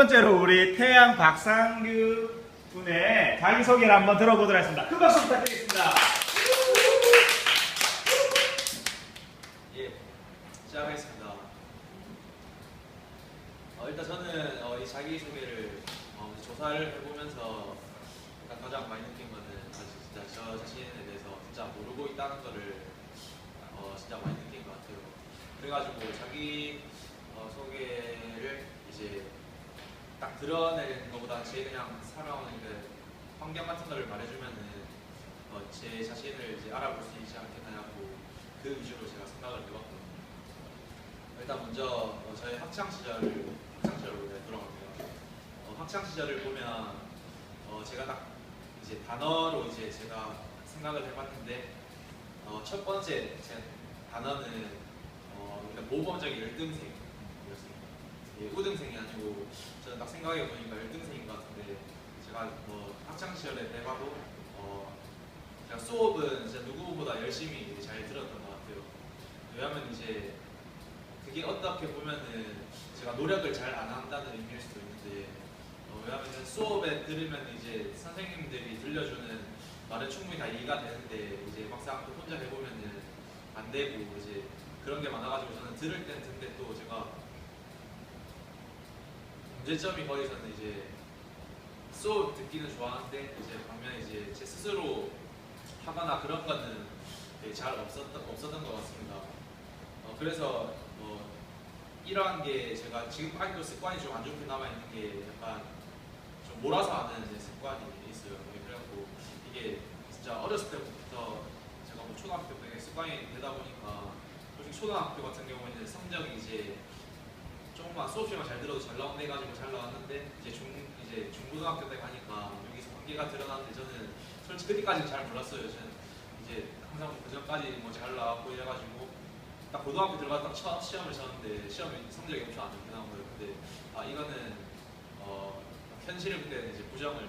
번째로 우리 태양 박상규 군의 자기소개를 한번 들어보도록 하겠습니다. 큰 박수 부탁드리겠습니다. 예, 시작하겠습니다. 어, 일단 저는 어, 이 자기소개를 어, 조사를 해보면서 가장 많이 느낀 거는 진짜 저 자신에 대해서 진짜 모르고 있다는 거를 어, 진짜 많이 느낀 것 같아요. 그래가지고 자기 어, 소개를 이제 딱 드러내는 것보다 제 그냥 살아오는 그 환경 같은 거를 말해주면은 어, 제 자신을 이제 알아볼 수 있지 않겠냐고 그 위주로 제가 생각을 해봤거든요. 일단 먼저 어, 저의 학창 시절을 학창 시절로 네, 돌아갈게요. 어, 학창 시절을 보면 어, 제가 딱 이제 단어로 이제 제가 생각을 해봤는데 어, 첫 번째 제 단어는 어, 모범적인 열등생이었습니다. 예, 우등생이 아니고 저는 딱 생각해 보니까 열등생인 것 같은데 제가 뭐 학창 시절에 해봐도 어, 제가 수업은 진짜 누구보다 열심히 잘 들었던 것 같아요. 왜냐하면 이제 그게 어떻게 보면은 제가 노력을 잘 안 한다는 의미일 수도 있는데 어, 왜냐하면 수업에 들으면 이제 선생님들이 들려주는 말은 충분히 다 이해가 되는데 이제 막상 또 혼자 해보면은 안 되고 이제 그런 게 많아가지고 저는 들을 때는 듣는데 또 제가 문제점이 거의 저는 이제 수업 듣기는 좋아하는데 이제 반면 이제 제 스스로 하거나 그런 거는 예, 잘 없었던 없었던 것 같습니다. 어, 그래서 뭐 이러한 게 제가 지금 아직도 습관이 좀 안 좋게 남아 있는 게 약간 좀 몰아서 하는 이제 습관이 있어요. 예, 그래갖고 이게 진짜 어렸을 때부터 제가 뭐 초등학교 때 습관이 되다 보니까 솔직히 초등학교 같은 경우에는 성적이 이제 조금만 수업 시간 잘 들어도 잘 나온다 해가지고 잘 나왔는데 이제 중 이제 중고등학교 때 가니까 여기서 한계가 드러났는데 저는 솔직히 그때까지는 잘 몰랐어요. 저는 이제 항상 그 전까지 뭐 잘 나왔고 이래가지고 딱 고등학교 들어갔다 첫 시험을 쳤는데 시험이 성적이 엄청 안 좋게 나온 거예요. 근데 아 이거는 어 현실을 그때 이제 부정을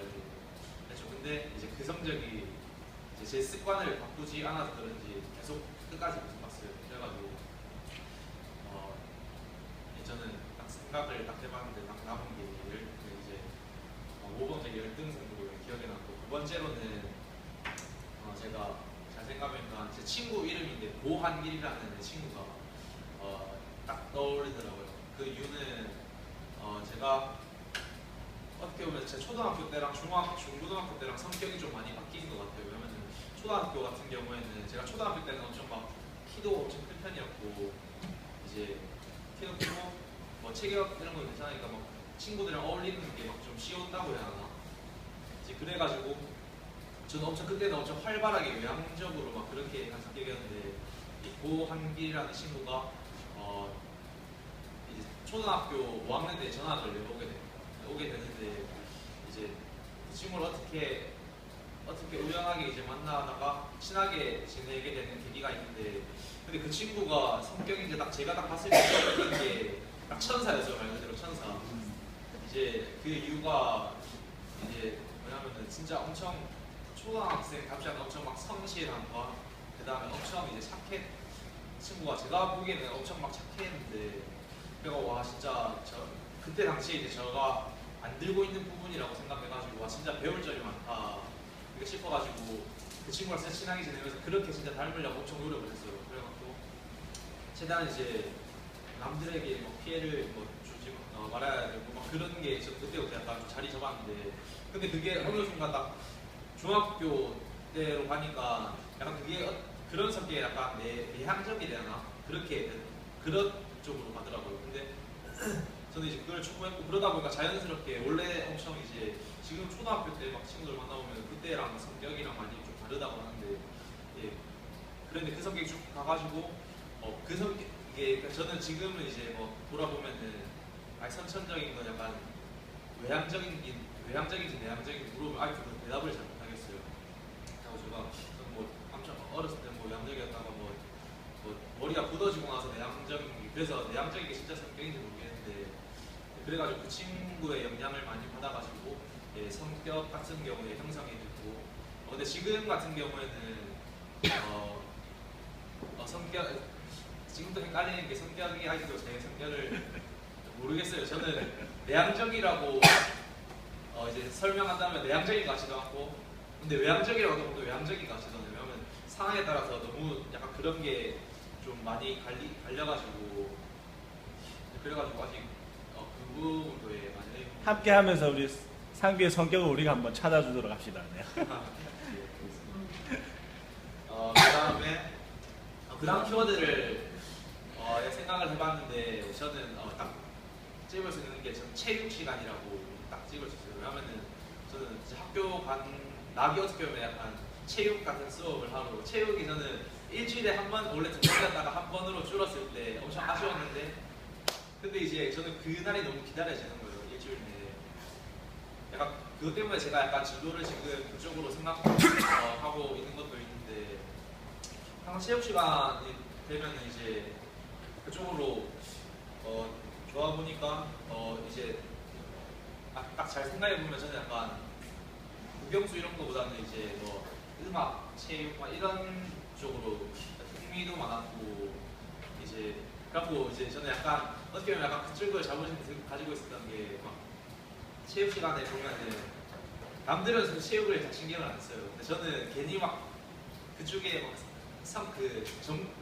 했죠. 근데 이제 그 성적이 이제 제 습관을 바꾸지 않아서 그런지 계속 끝까지 못 봤어요. 그래가지고 어 예, 저는 딱 생각을 딱 해봤는데 딱 남은 게 열, 그 이제 어, 5번째 열등생으로 기억에 남고 두 번째로는 어, 제가 잘 생각해보니까 제 친구 이름인데 고한길이라는 내 친구가 어, 딱 떠오르더라고요. 그 이유는 어, 제가 어떻게 보면 제 초등학교 때랑 중학, 중고등학교 때랑 성격이 좀 많이 바뀐 것 같아요. 왜냐면 초등학교 같은 경우에는 제가 초등학교 때는 엄청 막 키도 엄청 큰 편이었고 이제 키도 크고 뭐 체격 이런 건 괜찮으니까 막 친구들이랑 어울리는 게 막 좀 쉬웠다고 해야 하나? 이제 그래가지고 저는 엄청 그때는 엄청 활발하게 외향적으로 막 그렇게 한 성격이었는데 이 고한길이라는 친구가 어 이제 초등학교 5학년 때 전학을 오게 돼 오게 되는데 이제 그 친구를 어떻게 어떻게 우연하게 이제 만나다가 친하게 지내게 되는 계기가 있는데 근데 그 친구가 성격이 이제 딱 제가 딱 봤을 때 느낀 게 딱 천사였어요 말 그대로 천사. 이제 그 이유가 이제 뭐냐면은 진짜 엄청 초등학생 답지 않은 엄청 막 성실함과 그 다음에 엄청 이제 착해 친구가 제가 보기에는 엄청 막 착했는데 그래가 와 진짜 저 그때 당시에 이제 제가 안 들고 있는 부분이라고 생각해가지고 와 진짜 배울 점이 많다. 이렇게 싶어가지고 그 친구랑 진짜 친하게 지내면서 그렇게 진짜 닮으려고 엄청 노력을 했어요. 그래갖고 최대한 이제 남들에게 뭐 피해를 뭐 주지 어, 말아야 되고 막 그런 게저 그때부터 약간 좀 자리 잡았는데. 근데 그게 어느 순간 딱 중학교 때로 가니까 약간 그게 어- 그런 성격이 약간 내, 내향적이 되나? 그렇게 되- 그런 쪽으로 가더라고요. 근데 저는 이제 그걸 추구했고 그러다 보니까 자연스럽게 원래 엄청 이제 지금 초등학교 때 막 친구들 만나보면 그때랑 성격이랑 많이 좀 다르다고 하는데 예. 그런데 그 성격이 쭉 가가지고 어 그 성격 이게 그러니까 저는 지금은 이제 뭐 돌아보면은 아니 선천적인 건 약간 외향적인 게 외향적인지 내향적인지 물어보면 아직도 그 대답을 잘 못하겠어요. 그래서 제가 뭐 엄청 어렸을 때뭐 양적이었다가 뭐, 뭐 머리가 굳어지고 나서 내향적인 게 그래서 내향적인 게 진짜 성격인지 모르겠는데 그래가지고 그 친구의 영향을 많이 받아가지고 예, 성격 같은 경우에 형성이 됐고 어, 근데 지금 같은 경우에는 어, 어, 성격 지금도 헷갈리는 게 성격이 아직도 제 성격을 모르겠어요. 저는 내향적이라고 어 이제 설명한다면 내향적인 것 같지도 않고 근데 외향적이라고 하면 또 외향적인 것 같지도 않아요. 왜냐면 상황에 따라서 너무 약간 그런 게 좀 많이 갈리, 갈려가지고 그래가지고 아직 어, 그 부분도 예, 많이 함께 하면서 우리 상규의 성격을 우리가 한번 찾아주도록 합시다. 네. 어, 그 다음에 어, 그 다음 키워드를 어, 생각을 해봤는데 저는 어, 딱 찍을 수 있는 게 체육 시간이라고 딱 찍을 수 있어요. 왜냐면은 저는 학교 간 낙이 어떻게 보면 약간 체육 같은 수업을 하고 체육이 저는 일주일에 한 번 원래 두 번이었다가 한 번으로 줄었을 때 엄청 아쉬웠는데 근데 이제 저는 그날이 너무 기다려지는 거예요 일주일 내에 약간 그것 때문에 제가 약간 진로를 지금 그쪽으로 생각하고 있는 것도 있는데 항상 체육 시간이 되면 이제 그쪽으로 어, 좋아 보니까 어, 이제 딱 잘 생각해 보면 저는 약간 국영수 이런 거보다는 이제 뭐 음악, 체육 막 이런 쪽으로 흥미도 많았고 이제 그래갖고 이제 저는 약간 어떻게 보면 약간 그쪽을 자부심 가지고 있었던 게 막 체육 시간에 보면은 남들은 사실 체육을 다 신경을 안 써요. 근데 저는 괜히 막 그쪽에 막그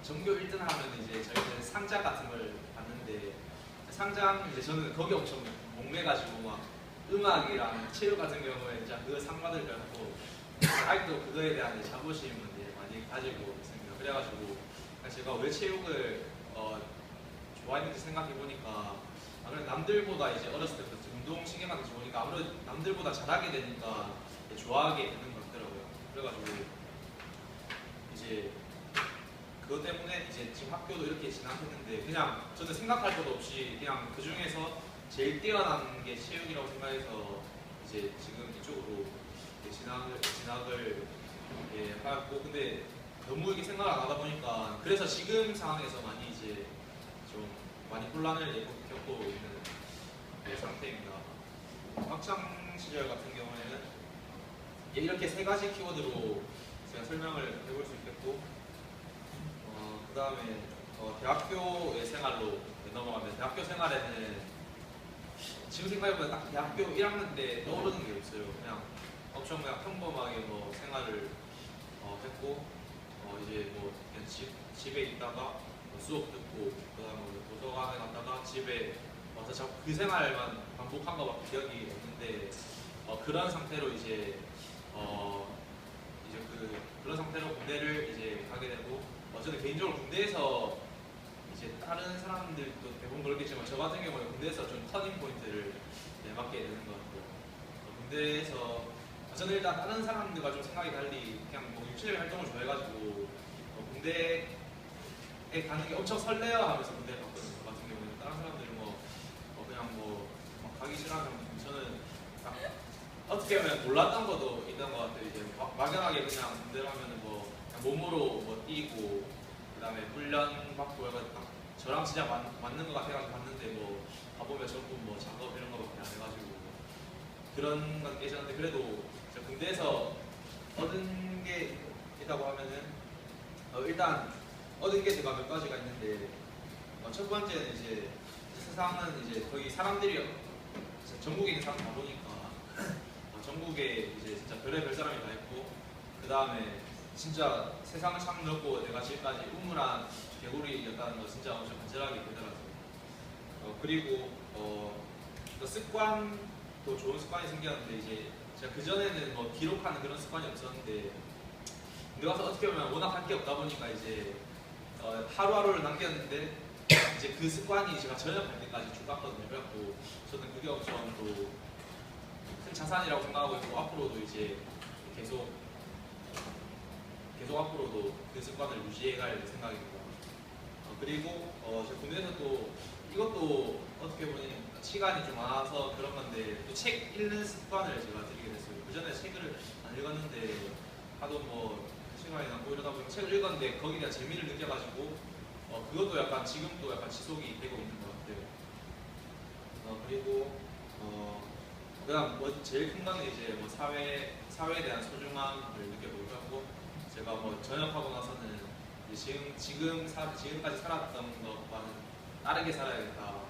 전교 1등 하면 이제 저희는 상장 같은 걸 받는데 상장 이제 저는 거기 엄청 목매가지고 막 음악이랑 체육 같은 경우에 이제 그거 상 받을 거고 아직도 그거에 대한 자부심을 많이 가지고 있습니다. 그래가지고 제가 왜 체육을 어, 좋아했는지 생각해 보니까 아무래도 남들보다 이제 어렸을 때부터 운동 신경하는 좋으니까 아무래도 남들보다 잘하게 되니까 좋아하게 되는 것 같더라고요. 그래가지고 이제 그것 때문에 이제 지금 학교도 이렇게 진학했는데 그냥 저는 생각할 것도 없이 그냥 그 중에서 제일 뛰어난 게 체육이라고 생각해서 이제 지금 이쪽으로 진학을 진학을 예, 하고 근데 너무 이게 생각을 안 하다 보니까 그래서 지금 상황에서 많이 이제 좀 많이 혼란을 예, 겪고 있는 네, 상태입니다. 학창 시절 같은 경우에는 예, 이렇게 세 가지 키워드로 제가 설명을 해볼 수 있겠고 어, 그 다음에 어, 대학교의 생활로 넘어가면 대학교 생활에는 지금 생각해보면 딱 대학교 1학년 때 떠오르는 게 없어요. 그냥 엄청 그냥 평범하게 뭐 생활을 어, 했고 어, 이제 뭐 그냥 집, 집에 있다가 뭐 수업 듣고 그다음에 뭐 도서관에 갔다가 집에 와서 자꾸 그 생활만 반복한 거밖에 기억이 없는데 어, 그런 상태로 이제 어, 이제 그 그런 상태로 군대를 이제 가게 되고 어, 저는 개인적으로 군대에서 이제 다른 사람들도 대부분 그렇겠지만 저 같은 경우에 군대에서 좀 터닝 포인트를 네, 맞게 되는 것. 어, 군대에서 아, 저는 일단 다른 사람들과 좀 생각이 달리 그냥 뭐 육체적 활동을 좋아해가지고 어, 군대에 가는 게 엄청 설레어 하면서 군대 갔거든요. 저 같은 경우는 다른 사람들은 뭐 어, 그냥 뭐막 가기 싫어하면 저는 딱 어떻게 보면 몰랐던 것도 있던 것 같아요. 이제 막, 막연하게 그냥 군대 가면은 뭐 몸으로 뭐 뛰고 그다음에 훈련 받고 해가지고 딱 저랑 진짜 맞, 맞는 것 같아가지고 봤는데 뭐 가보면 전부 뭐 작업 이런 거밖에 안 해가지고 그런 건 깨졌는데 그래도 저 군대에서 얻은 게 있다고 하면은 어, 일단 얻은 게 제가 몇 가지가 있는데 어, 첫 번째는 이제 세상은 이제 거의 사람들이 전국에 있는 사람 다 보니까 어, 전국에 이제 진짜 별의별 사람이 다 있고 그 다음에 진짜 세상은 참 넓고 내가 지금까지 우물한 개구리였다는 거 진짜 엄청 간절하게 되더라고요. 어, 그리고 어, 또 습관도 좋은 습관이 생겼는데 이제 제가 그 전에는 뭐 기록하는 그런 습관이 없었는데 와서 어떻게 보면 워낙 할 게 없다 보니까 이제 어, 하루하루를 남겼는데 이제 그 습관이 제가 전역할 때까지 쭉 갔거든요. 그래갖고 저는 그게 엄청 또큰 자산이라고 생각하고 있고 앞으로도 이제 계속 앞으로도 그 습관을 유지해갈 생각입니다. 어, 그리고 어, 제 군대에서 또 이것도 어떻게 보면 시간이 좀 많아서 그런 건데 또 책 읽는 습관을 제가 들이게 됐어요. 그 전에 책을 안 읽었는데 하도 뭐 시간이 남고 이러다 보니 책을 읽었는데 대한 재미를 느껴가지고 어, 그것도 약간 지금도 약간 지속이 되고 있는 것 같아요. 어, 그리고 어, 그다음 뭐 제일 큰 거는 이제 뭐 사회 사회에 대한 소중함을 느껴보기도 하고 제가 뭐 전역하고 나서는 지금 지금 사, 지금까지 살았던 것과는 다르게 살아야겠다.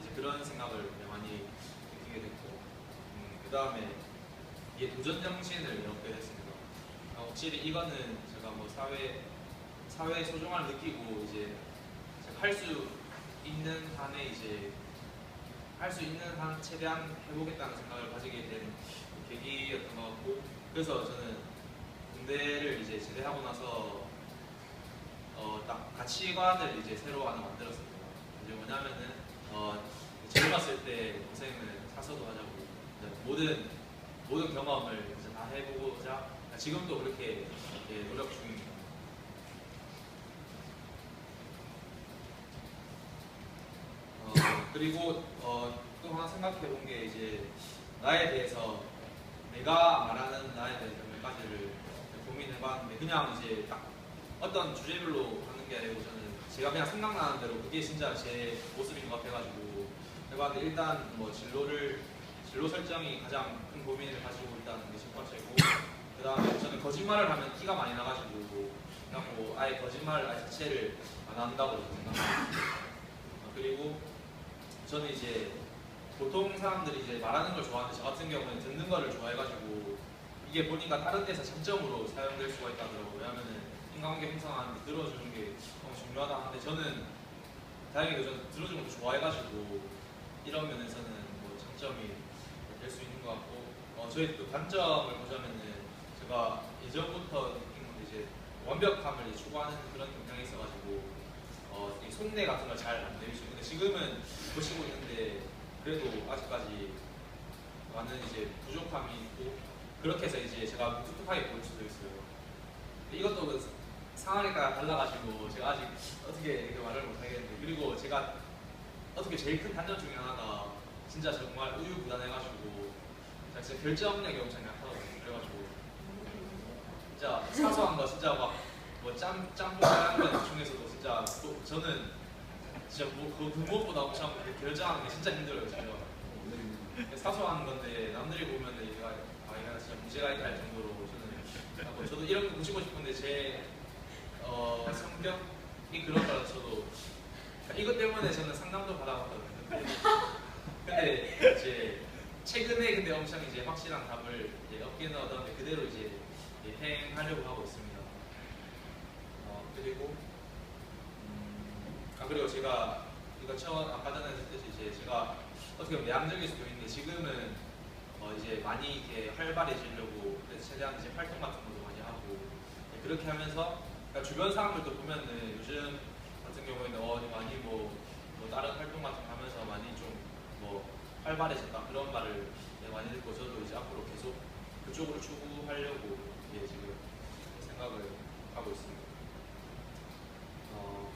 이제 그런 생각을 많이 느끼게 됐고 음, 그 다음에 이게 도전 정신을 얻게 됐습니다. 어, 확실히 이거는 제가 뭐 사회 사회 소중함을 느끼고 이제 제가 할 수 있는 한에 이제 할 수 있는 한 최대한 해보겠다는 생각을 가지게 된 계기였던 것 같고 그래서 저는 군대를 이제 제대하고 나서 어, 딱 가치관을 이제 새로 하나 만들었습니다. 이제 뭐냐면은 어, 젊었을 때 동생은 사서도 하자고 모든 모든 경험을 이제 다 해보고자 지금도 그렇게 예, 노력 중입니다. 어, 그리고 어, 또 하나 생각해 본 게 이제 나에 대해서 내가 말하는 나에 대해서 몇 가지를 고민해 봤는데 그냥 이제 딱 어떤 주제별로 하는 게 아니고 저는 제가 그냥 생각나는 대로 그게 진짜 제 모습인 것 같아가지고 해봤는데 일단 뭐 진로를 진로 설정이 가장 큰 고민을 가지고 있다는 게 첫 번째고 그 다음에 저는 거짓말을 하면 티가 많이 나가지고 그냥 뭐 아예 거짓말 자체를 안 한다고 생각합니다. 어, 그리고 저는 이제 보통 사람들이 이제 말하는 걸 좋아하는데 저 같은 경우는 듣는 거를 좋아해가지고 이게 보니까 다른 데서 장점으로 사용될 수가 있다더라고요. 왜냐면은 인간관계 형성하는데 들어주는 게 너무 중요하다 하는데 저는 다행히도 저는 들어주는 것도 좋아해가지고 이런 면에서는 뭐 장점이 될 수 있는 것 같고 어, 저희 또 단점을 보자면은 제가 예전부터 느낀 건데 이제 완벽함을 추구하는 그런 경향이 있어가지고 어, 이 속내 같은 걸 잘 안 내리시고 근데 지금은 보시고 있는데 그래도 아직까지 많은 이제 부족함이 있고 그렇게 해서 이제 제가 툭툭하게 보일 수도 있어요. 이것도 그 상황에 따라 달라가지고 제가 아직 어떻게 이렇게 말을 못하겠는데 그리고 제가 어떻게 제일 큰 단점 중에 하나가 진짜 정말 우유부단해가지고 제가 진짜 결정력이 엄청 약하거든요. 그래가지고 진짜 사소한 거 진짜 막 뭐 짬 짬뽕 하는 것 중에서도 진짜 또 저는 진짜 뭐, 그, 그 무엇보다 엄청 결정하는 게 진짜 힘들어요 제가 사소한 건데 남들이 얘가 아 얘가 문제가 있다 할 정도로 저는 하고 저도 이런 거 보시고 싶은데 제 어, 성격이 그런 거라 저도 이것 때문에 저는 상담도 받아봤거든요. 근데, 이제 최근에 근데 엄청 이제 확실한 답을 이제 얻기는 얻었는데 그대로 이제 행하려고 하고 있습니다. 어, 그리고 음, 아 그리고 제가 이거 처음 아까 전에 했듯이 이제 제가 어떻게 보면 내향적일 수도 있는데 지금은 어 이제 많이 이렇게 활발해지려고 최대한 이제 활동 같은 것도 많이 하고 네, 그렇게 하면서 그러니까 주변 사람들도 보면은 요즘 같은 경우에는 어 많이 뭐, 뭐 다른 활동 같은 거 하면서 많이 좀 뭐 활발해졌다 그런 말을 네, 많이 듣고 저도 이제 앞으로 계속 그쪽으로 추구하려고 예, 지금 생각을 하고 있습니다. 어,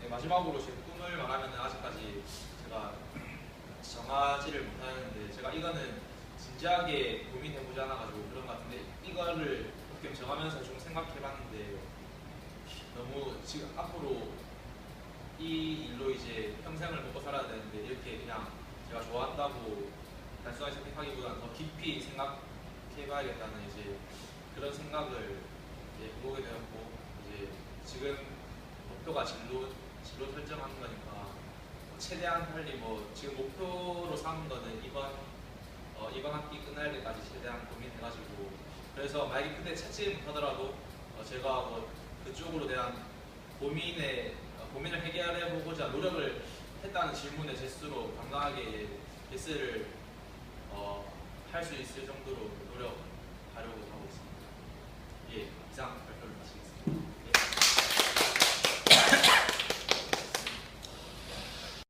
네, 마지막으로 제 꿈을 말하면 아직까지 제가 정하지를 못하는데 제가 이거는 진지하게 고민해보지 않아가지고 그런 것 같은데 이거를 어떻게 정하면서 좀 생각해봤는데 너무 지금 앞으로 이 일로 이제 평생을 먹고 살아야 되는데 이렇게 그냥 제가 좋아한다고 단순하게 선택하기보다는 더 깊이 생각해봐야겠다는 이제 그런 생각을 이제 해보게 되었고 이제 지금 목표가 진로 진로 설정하는 거니까 뭐 최대한 빨리 뭐 지금 목표로 삼은 거는 이번 어, 이번 학기 끝날 때까지 최대한 고민해가지고 그래서 만약에 그때 찾지 못하더라도 어, 제가 뭐 그쪽으로 대한 고민에 어, 고민을 해결해 보고자 노력을 했다는 질문에 제 스스로 당당하게 예스를 어, 할 수 있을 정도로 노력하려고 하고 있습니다. 예, 이상